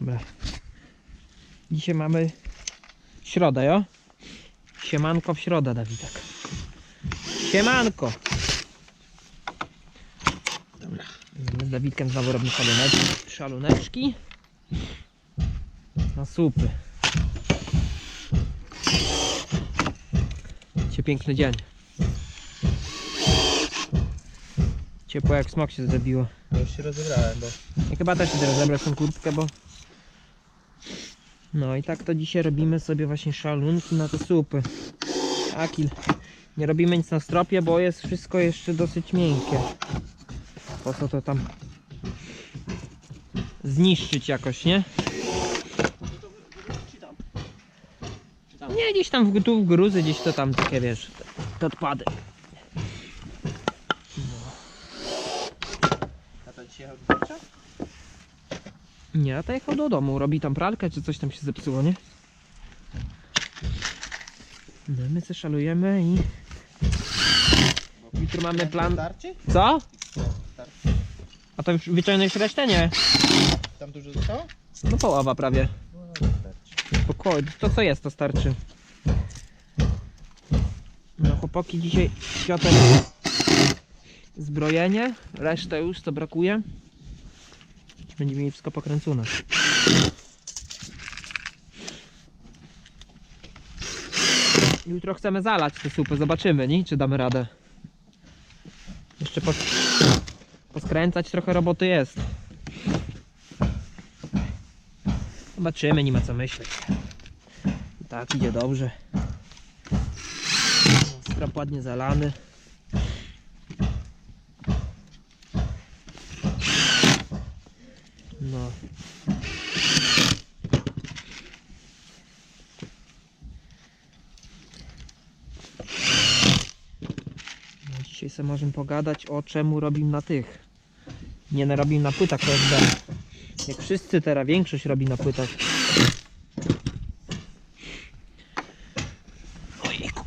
Dobra. Dzisiaj mamy środę, jo? Siemanko w środę, Dawidek. Siemanko! Dobra. Z Dawidkiem znowu robimy szaluneczki. Szaluneczki. Na supy. Dzisiaj piękny dzień. Ciepło jak smok się zrobiło. Ja już się rozebrałem, bo Ja chyba też idę rozebrać tą kurtkę, bo... No i tak to dzisiaj robimy sobie właśnie szalunki na te supy. Akil. Nie robimy nic na stropie, bo jest wszystko jeszcze dosyć miękkie. Po co to tam zniszczyć jakoś, nie? Nie, gdzieś tam w, tu w gruzy, gdzieś to tam takie, wiesz, te, te odpady. a to dzisiaj jechał do Tarcza? Nie, a to jechał do domu, robi tam pralkę, czy coś tam się zepsuło, nie? No, my se szalujemy i... Jutro mamy plan... Tarczy? Co? A to już wyciągnąłeś resztę? Nie. Tam dużo zostało? No połowa prawie. No, starczy. Spokojnie, to co jest, to starczy. No chłopaki dzisiaj Piotr zbrojenie, resztę już co brakuje. Będziemy mieli wszystko pokręcone. Jutro chcemy zalać te supy, zobaczymy, nie? czy damy radę. Jeszcze pos poskręcać trochę roboty jest. Zobaczymy, nie ma co myśleć. Tak idzie dobrze. Strop ładnie zalany. No. No, Dzisiaj sobie możemy pogadać o czemu robimy na tych. Nie na robimy na płytach OSB. Jak wszyscy teraz, większość robi na płytach. Ojejku.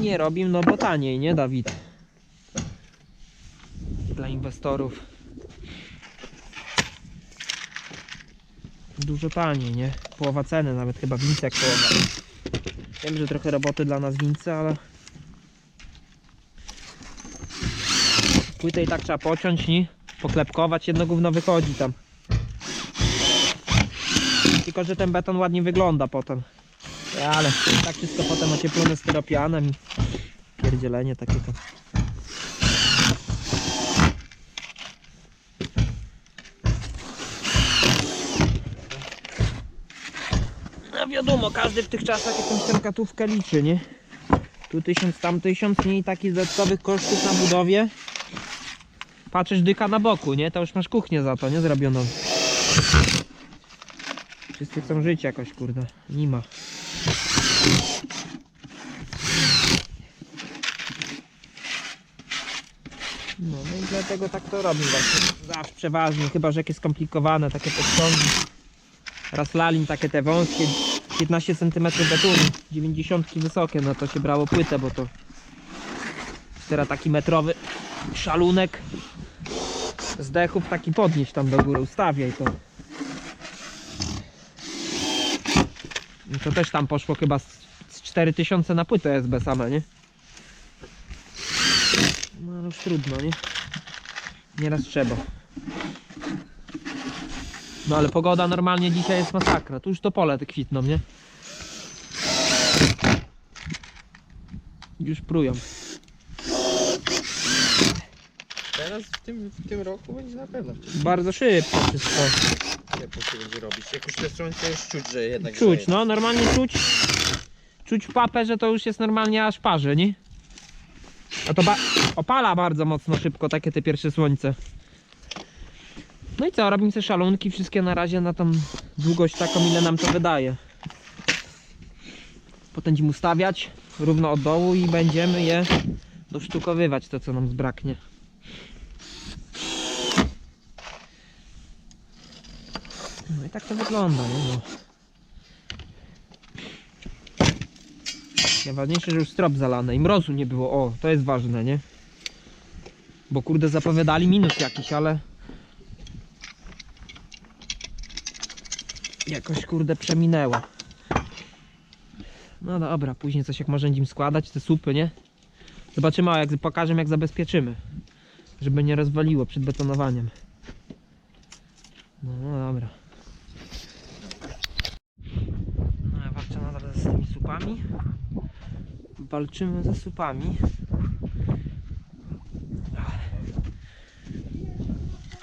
Nie robim, no bo taniej, nie Dawid? Dla inwestorów. Dużo taniej, nie? Połowa ceny, nawet chyba wince jak połowa. Wiem, że trochę roboty dla nas wince, ale... Płytę i tak trzeba pociąć, nie? Poklepkować, jedno gówno wychodzi tam. Tylko, że ten beton ładnie wygląda potem. Ale tak wszystko potem ocieplone styropianem i pierdzielenie takie to. No wiadomo, każdy w tych czasach jakąś tam katówkę liczy, nie? Tu tysiąc, tam tysiąc, nie? I takich dodatkowych kosztów na budowie. Patrzysz dyka na boku, nie? To już masz kuchnię za to, nie? Zrobioną. Wszyscy chcą żyć jakoś, kurde. Nie ma. No, no i dlatego tak to robię właśnie. Zawsze przeważnie, chyba że jakieś skomplikowane takie podciągi. Raz lalin takie te wąskie, 15 cm betonu, 90 wysokie, no to się brało płytę, bo to teraz taki metrowy szalunek z taki podnieść tam do góry, ustawiaj to. I to też tam poszło chyba z, z 4000 na płytę SB same, nie? No ale już trudno, nie? Nieraz trzeba. No ale pogoda normalnie dzisiaj jest masakra. Tu już to pole te kwitną, nie? Już prują. Teraz w tym, w tym roku będzie na pewno wcześniej. Bardzo szybko wszystko. Ciepło się będzie robić. Jak już te słońce już czuć, że jednak Czuć, grzeje. no normalnie czuć. Czuć papę, że to już jest normalnie aż parzy, nie? A to ba opala bardzo mocno szybko takie te pierwsze słońce. No i co, robimy sobie szalunki wszystkie na razie na tą długość taką ile nam to wydaje. Potem będziemy ustawiać równo od dołu i będziemy je dosztukowywać to co nam zbraknie. No i tak to wygląda, nie no. Najważniejsze, że już strop zalany i mrozu nie było. O, to jest ważne, nie? Bo kurde zapowiadali minus jakiś, ale jakoś kurde przeminęło. No dobra, później coś jak nim składać, te supy, nie? Zobaczymy, a jak pokażę jak zabezpieczymy. Żeby nie rozwaliło przed betonowaniem. No, no dobra. No ja walczę nadal supami. Walczymy ze supami.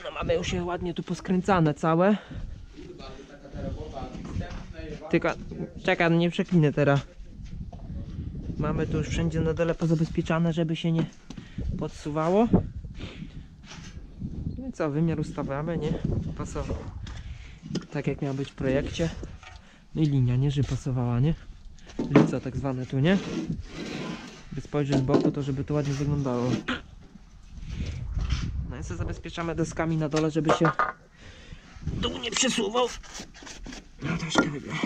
No mamy już je ładnie tu poskręcane całe. Tylko, czekaj, no nie przeklinę teraz. Mamy tu już wszędzie na dole pozabezpieczane, żeby się nie podsuwało. No co, wymiar ustawiamy, nie? Pasował. Tak jak miał być w projekcie. No i linia, nie? Żeby pasowała, nie? Lica tak zwane tu, nie? By spojrzeć z boku, to żeby to ładnie wyglądało. No i sobie zabezpieczamy deskami na dole, żeby się dół nie przesuwał. No troszkę wybiorę.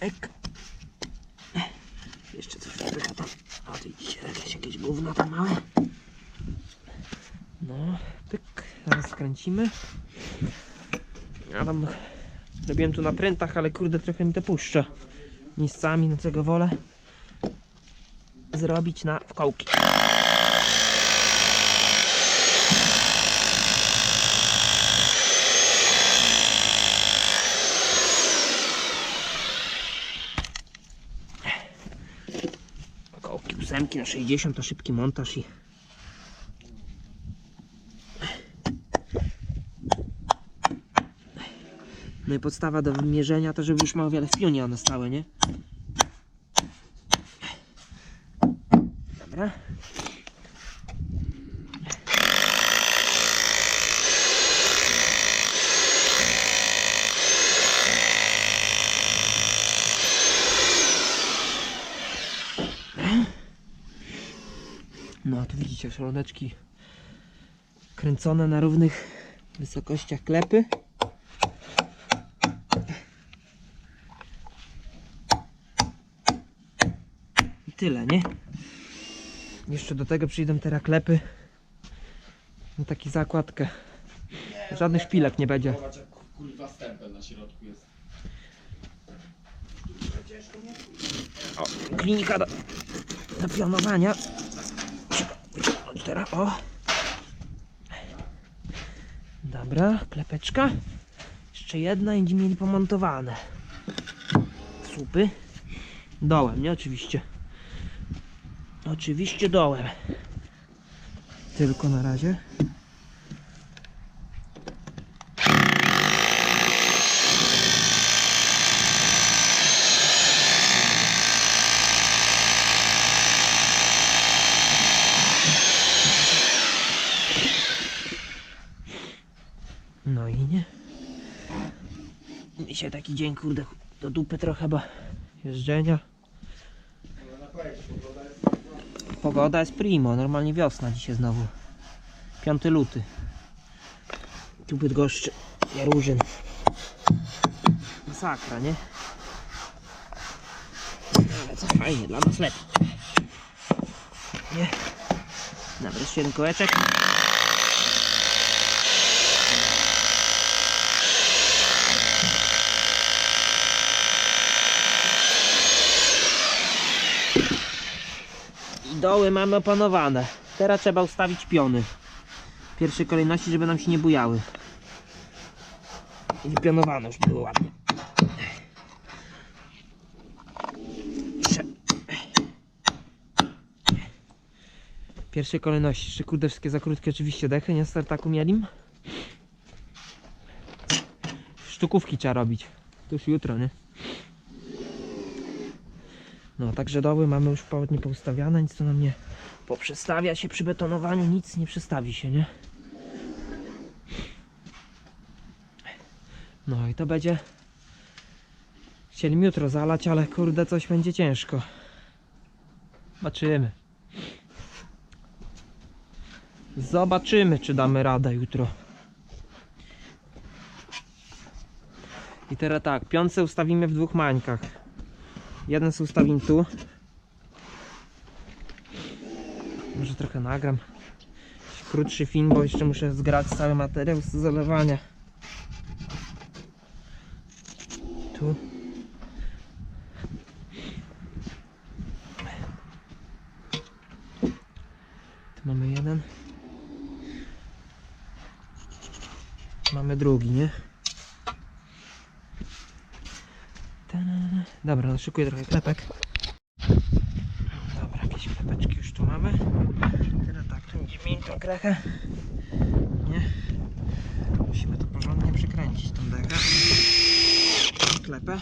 Ek. Jeszcze coś tam. O, tu widzicie, jakieś, jakieś gówno tam małe. No, pyk. Teraz skręcimy. Ja tam robiłem tu na prętach, ale kurde trochę mi to puszcza. Miejscami, no czego wolę zrobić na wkołki. Kołki ósemki na 60 to szybki montaż i No i podstawa do wymierzenia to żeby już ma o wiele w pionie one stały, nie? Dobra. No, tu widzicie środeczki kręcone na równych wysokościach klepy. Tyle, nie? Jeszcze do tego przyjdą teraz klepy. Na taki zakładkę. Żadnych szpilek nie będzie. Zobacz jak kurwa stempel na środku jest. O, klinika do, do pionowania. Teraz, o. Dobra, klepeczka. Jeszcze jedna i mieli pomontowane. Słupy. Dołem, nie? Oczywiście. Oczywiście dołem. Tylko na razie. No i nie. Dzisiaj taki dzień, kurde, do dupy trochę, bo jeżdżenia. Pogoda jest primo, normalnie wiosna dzisiaj znowu. 5 luty. Tu Bydgoszczy, Jarużyn. Masakra, nie? Ale co fajnie, dla nas lepiej. Nie? Dobra, jeszcze jeden kołeczek. Doły mamy opanowane. Teraz trzeba ustawić piony. W pierwszej kolejności, żeby nam się nie bujały. I wypionowane już było ładnie. Pierwszej kolejności. Jeszcze kurde wszystkie za krótkie oczywiście dechy, nie startaku mieli. Sztukówki trzeba robić. To już jutro, nie? No, także doły mamy już ładnie poustawiane, nic tu nam nie poprzestawia się przy betonowaniu, nic nie przestawi się, nie? No i to będzie chcieli jutro zalać, ale kurde coś będzie ciężko. Zobaczymy. Zobaczymy, czy damy radę jutro. I teraz tak, piące ustawimy w dwóch mańkach. Jeden sobie ustawim tu. Może trochę nagram. Krótszy film, bo jeszcze muszę zgrać cały materiał z zalewania. tu. Tu mamy jeden. Mamy drugi, nie? Dobra, no szykuję trochę klepek. Dobra, jakieś klepeczki już tu mamy. Teraz tak, tu będziemy tą krechę. Nie? Musimy to porządnie przykręcić tą dechę. Klepę.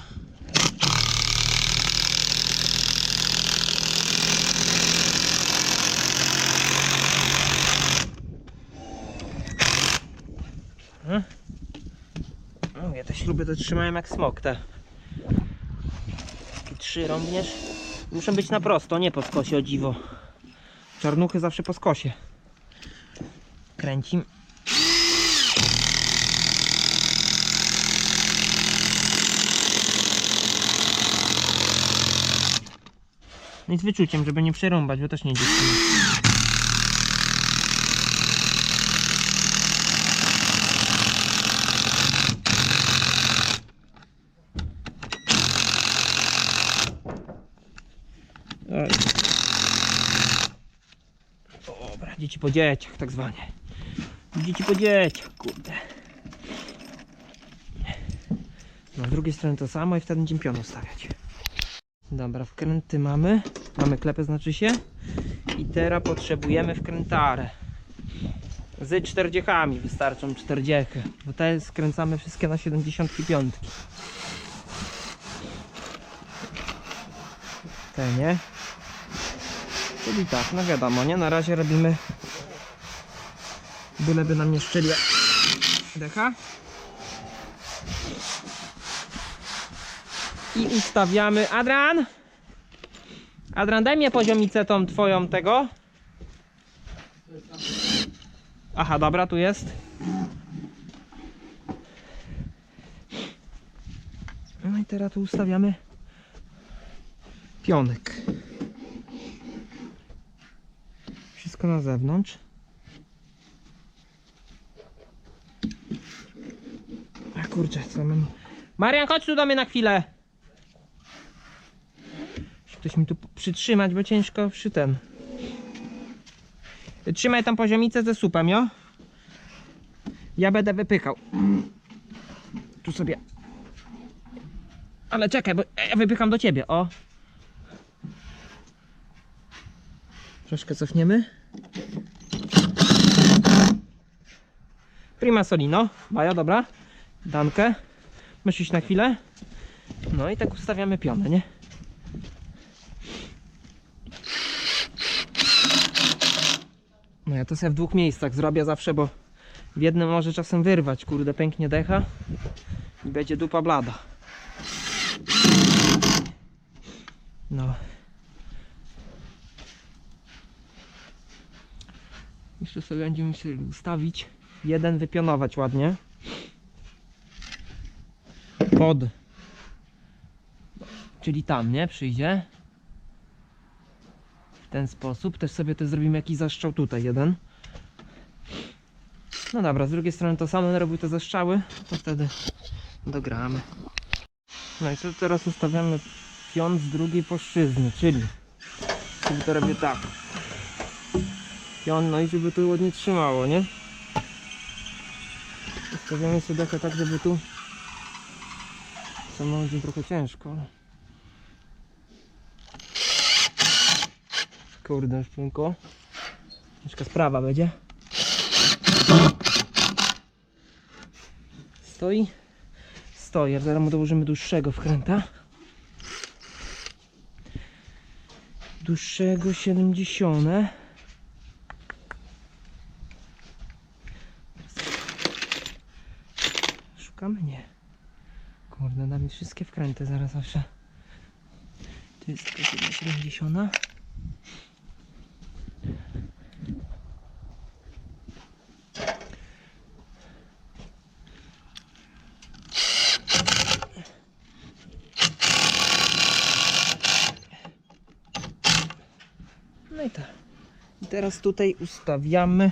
Hmm? No, ja te śruby to trzymają jak smok te. Trzy rąbniesz. Muszą być na prosto, nie po skosie o dziwo. Czarnuchy zawsze po skosie. Kręcim. No i z wyczuciem, żeby nie przerąbać, bo też nie idzie. Dzieci po dzieciach tak zwanie. Dzieci po dzieciach, kurde. No, z drugiej strony to samo i wtedy będziemy pion ustawiać. Dobra, wkręty mamy. Mamy klepę znaczy się. I teraz potrzebujemy wkrętarę. Z 40 wystarczą 40. Bo te skręcamy wszystkie na 75. Te nie. Czyli tak, no wiadomo, nie? Na razie robimy byleby nam nie szczeliła decha. I ustawiamy. Adrian! Adrian, daj mnie poziomicę tą twoją tego. Aha, dobra, tu jest. No i teraz tu ustawiamy pionek. Wszystko na zewnątrz. A kurczę, co mam... Marian, chodź tu do mnie na chwilę. Ktoś mi tu przytrzymać, bo ciężko przy ten. Trzymaj tam poziomicę ze supem, jo? Ja będę wypykał. Tu sobie. Ale czekaj, bo ja wypycham do ciebie, o. Troszkę cofniemy. Prima solino. Baja, dobra. Dankę. Myślisz na chwilę. No i tak ustawiamy pionę, nie? No ja to sobie w dwóch miejscach zrobię zawsze, bo w jednym może czasem wyrwać, kurde, pęknie decha i będzie dupa blada. No. Jeszcze sobie będziemy musieli ustawić. Jeden wypionować ładnie. Pod. Czyli tam, nie? Przyjdzie. W ten sposób. Też sobie to zrobimy jakiś zaszczał tutaj jeden. No dobra, z drugiej strony to samo robił te zaszczały, to wtedy dogramy. No i co teraz ustawiamy pion z drugiej płaszczyzny, czyli czyli to robię tak. Pion, no i żeby tu ładnie trzymało, nie? Ustawiamy sobie dechę tak, żeby tu samo będzie trochę ciężko. Kurde, płynko. Ciężka sprawa będzie. Stoi. Stoi, zaraz mu dołożymy dłuższego wkręta. Dłuższego 70. Szukamy? Nie. Kurde, nawet wkręty zaraz zawsze. Tu jest tylko jedna 70. No i tak. I teraz tutaj ustawiamy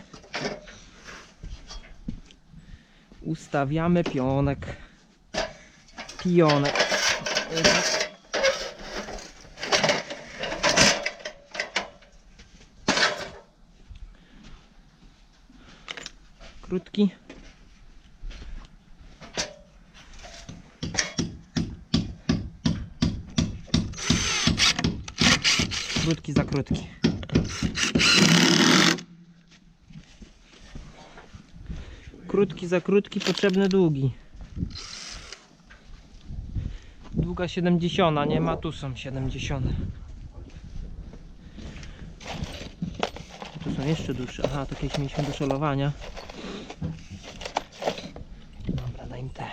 ustawiamy pionek. Pionek. Krótki. Krótki za krótki. Krótki za krótki, potrzebny długi. Długa 70, nie ma, tu są 70. Tu są jeszcze dłuższe. Aha, to kiedyś mieliśmy do szolowania. Dobra, daj im te.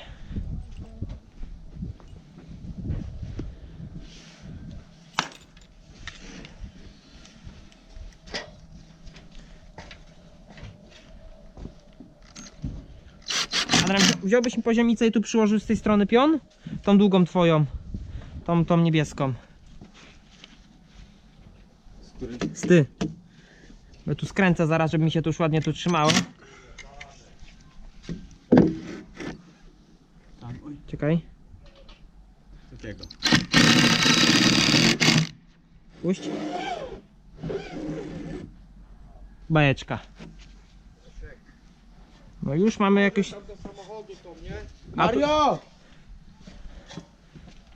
Wzi- wziąłbyś mi poziomicę i tu przyłożył z tej strony pion? Tą długą twoją. Tą, tą niebieską. Z ty. Bo tu skręcę zaraz, żeby mi się tu już ładnie tu trzymało. Czekaj. takiego. Puść. Bajeczka. No już mamy jakieś... Mario!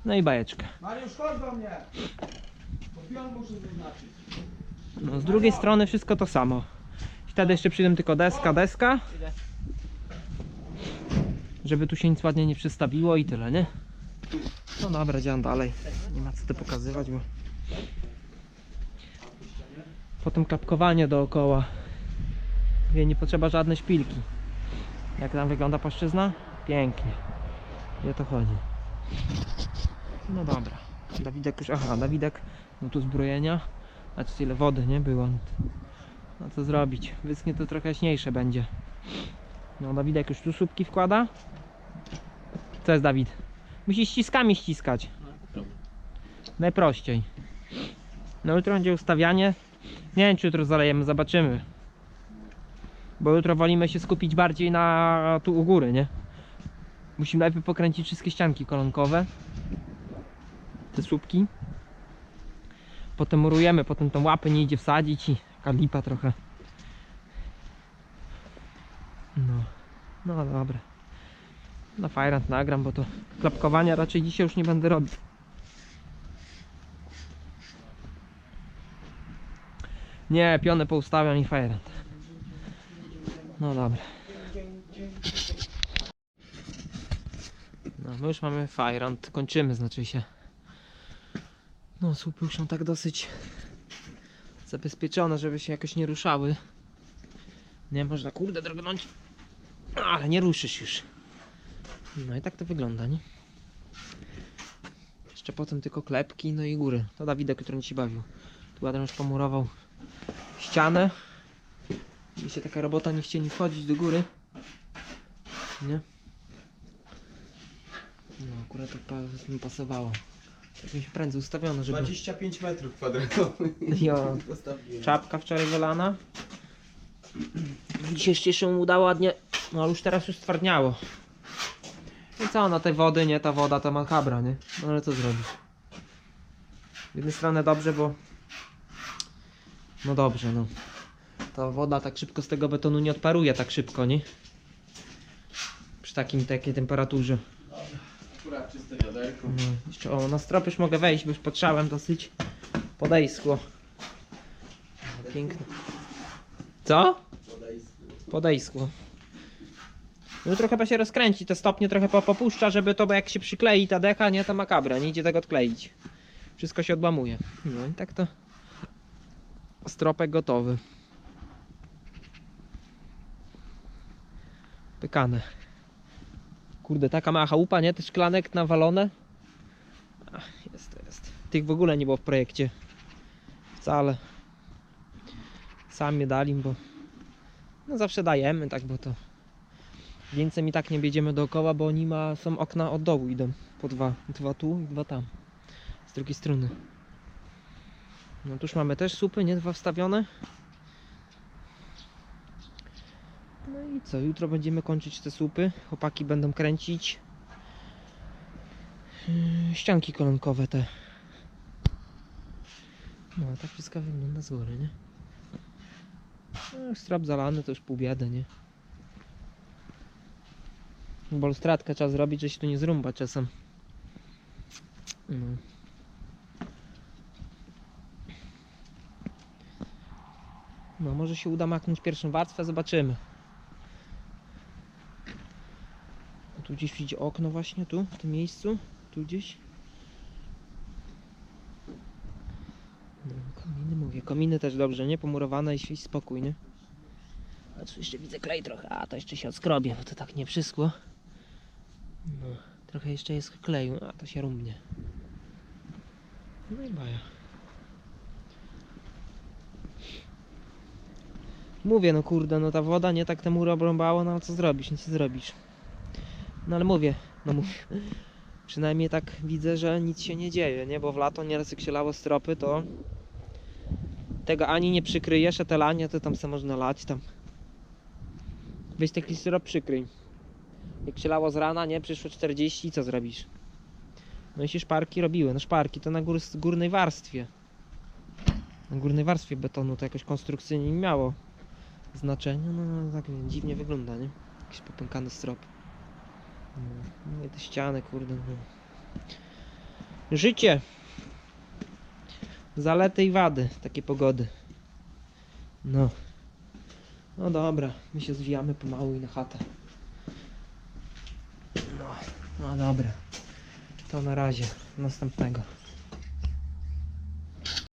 No i bajeczka. Mariusz, chodź do mnie! Pion muszę zaznaczyć. No z drugiej strony wszystko to samo. Wtedy jeszcze przyjdę tylko deska, deska. Żeby tu się nic ładnie nie przystawiło i tyle, nie? No dobra, działam dalej. Nie ma co tu pokazywać, bo... Potem klapkowanie dookoła. Wie, nie potrzeba żadnej szpilki. Jak tam wygląda płaszczyzna? Pięknie. I o to chodzi. No dobra. Dawidek już... Aha, Dawidek... No tu zbrojenia. Znaczy tyle wody nie było. No co zrobić? Wyschnie to trochę jaśniejsze będzie. No Dawidek już tu słupki wkłada. Co jest Dawid? Musisz ściskami ściskać. Najprościej. No jutro będzie ustawianie. Nie wiem czy jutro zalejemy, zobaczymy. Bo jutro wolimy się skupić bardziej na tu u góry, nie? Musimy najpierw pokręcić wszystkie ścianki kolonkowe. Te słupki. Potem murujemy, potem tą łapę nie idzie wsadzić i taka lipa trochę. No, no dobra. Na Fajrant nagram, bo to klapkowania raczej dzisiaj już nie będę robił. Nie, pionę poustawiam i Fajrant. No dobra. No, my już mamy Fajrant, kończymy znaczy się. No, słupy są tak dosyć zabezpieczone, żeby się jakoś nie ruszały. Nie można, kurde, drgnąć. Ale nie ruszysz już. No i tak to wygląda, nie? Jeszcze potem tylko klepki, no i góry. To Dawidek, który się bawił. Tu Adam już pomurował ścianę. I się taka robota nie chcieli wchodzić do góry. Nie? No akurat to pasowało. Się prędzej ustawiono, żeby... 25 metrów kwadratowych. Jo, Postawiłem. czapka wczoraj wylana. Dzisiaj się jeszcze mu udało ładnie, no ale już teraz już stwardniało. I co, no tej wody, nie, ta woda to makabra, nie? No ale co zrobić? Z jednej strony dobrze, bo... No dobrze, no. Ta woda tak szybko z tego betonu nie odparuje tak szybko, nie? Przy takim, takiej temperaturze. Akurat czyste wiaderko. No, jeszcze o, na strop już mogę wejść, bo już patrzałem dosyć. Podejskło. Piękne. Co? Podejskło. Jutro chyba się rozkręci, te stopnie trochę po- popuszcza, żeby to, bo jak się przyklei ta decha, nie, ta makabra, nie idzie tego odkleić. Wszystko się odłamuje. No i tak to stropek gotowy. Pykane. Kurde, taka mała chałupa, nie? Te szklanek nawalone. Ach, jest, jest. Tych w ogóle nie było w projekcie. Wcale. Sami dali, bo no zawsze dajemy, tak, bo to więcej mi tak nie będziemy dookoła, bo oni ma, są okna od dołu idą. Po dwa. Dwa tu i dwa tam. Z drugiej strony. No tuż mamy też supy, nie? Dwa wstawione. No i co, jutro będziemy kończyć te słupy. Chłopaki będą kręcić. Yy, ścianki kolonkowe te. No, tak wszystko wygląda z góry, nie? No, strap zalany to już pół biedy, nie? Bolstratkę trzeba zrobić, że się tu nie zrumba czasem. No. No, może się uda maknąć pierwszą warstwę, zobaczymy. A tu gdzieś widzi okno właśnie, tu, w tym miejscu, tu gdzieś. No, kominy mówię, kominy też dobrze, nie? Pomurowane i świś spokój? A tu jeszcze widzę klej trochę, a to jeszcze się odskrobie, bo to tak nie przyschło. No, trochę jeszcze jest kleju, a to się rumnie. No i baja. Mówię, no kurde, no ta woda nie tak te mury obrąbało, no co zrobisz, nic nie zrobisz. No ale mówię, no mówię. Przynajmniej tak widzę, że nic się nie dzieje, nie? Bo w lato nieraz jak się lało stropy, to tego ani nie przykryjesz, a te lanie to tam se można lać tam. Weź taki syrop przykryj. Jak się lało z rana, nie? Przyszło 40, co zrobisz? No i się szparki robiły. No szparki to na gór, górnej warstwie. Na górnej warstwie betonu to jakoś konstrukcyjnie nie miało znaczenia. No, no tak dziwnie wygląda, nie? Jakiś popękany strop. No, te ściany, kurde. No. Życie! Zalety i wady takiej pogody. No. No dobra, my się zwijamy pomału i na chatę. No, no dobra. To na razie. Następnego.